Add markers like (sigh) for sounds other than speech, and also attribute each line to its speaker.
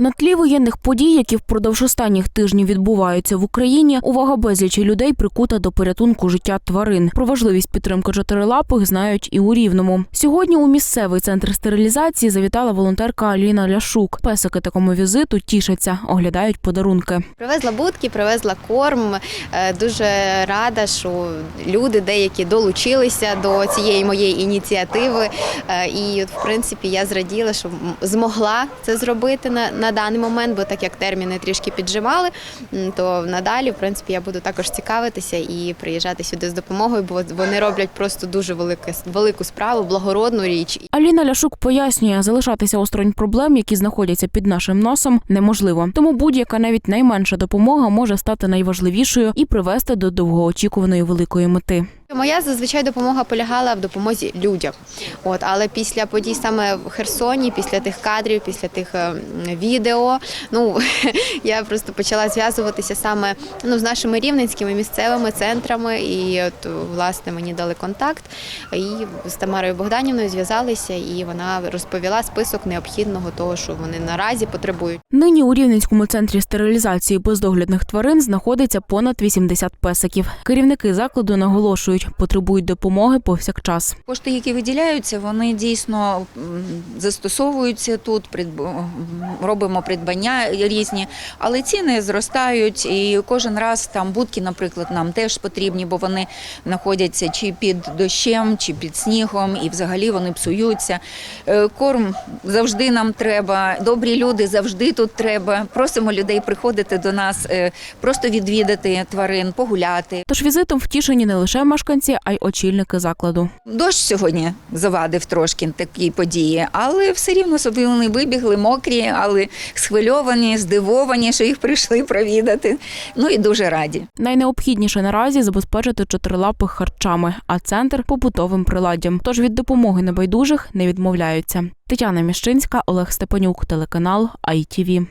Speaker 1: На тлі воєнних подій, які впродовж останніх тижнів відбуваються в Україні, увага безлічі людей прикута до порятунку життя тварин. Про важливість підтримки чотирилапих знають і у Рівному. Сьогодні у місцевий центр стерилізації завітала волонтерка Аліна Ляшук. Песики такому візиту тішаться, оглядають подарунки.
Speaker 2: Привезла будки, привезла корм. Е, Дуже рада, що люди деякі долучилися до цієї моєї ініціативи. Е, І, в принципі, я зраділа, що змогла це зробити на, даний момент, бо так як терміни трішки підживали, то надалі, в принципі, я буду також цікавитися і приїжджати сюди з допомогою, бо вони роблять просто дуже велике, велику справу, благородну річ.
Speaker 1: Аліна Ляшук пояснює, залишатися осторонь проблем, які знаходяться під нашим носом, неможливо. Тому будь-яка навіть найменша допомога може стати найважливішою і привести до довгоочікуваної великої мети.
Speaker 2: Моя зазвичай допомога полягала в допомозі людям. От, але після подій саме в Херсоні, після тих кадрів, після тих е, відео, ну (laughs) я просто почала зв'язуватися саме ну, з нашими рівненськими місцевими центрами. І от власне мені дали контакт. І з Тамарою Богданівною зв'язалися, і вона розповіла список необхідного того, що вони наразі потребують.
Speaker 1: Нині у Рівненському центрі стерилізації бездоглядних тварин знаходиться понад 80 песиків. Керівники закладу наголошують, потребують допомоги повсякчас.
Speaker 3: Кошти, які виділяються, вони дійсно застосовуються тут. робимо придбання різні, але ціни зростають, і кожен раз там будки, наприклад, нам теж потрібні, бо вони знаходяться чи під дощем, чи під снігом, і взагалі вони псуються. Е, Корм завжди нам треба. Добрі люди завжди тут треба. Просимо людей приходити до нас, е, просто відвідати тварин, погуляти.
Speaker 1: Тож візитом втішені не лише мешканці, а й очільники закладу.
Speaker 3: Дощ сьогодні завадив трошки такі події, але все рівно собі вони вибігли, мокрі, але схвильовані, здивовані, що їх прийшли провідати. Ну і дуже раді.
Speaker 1: Найнеобхідніше наразі забезпечити чотирилапих харчами, а центр побутовим приладдям. Тож від допомоги небайдужих не відмовляються. Тетяна Міщинська, Олег Степанюк, телеканал ITV.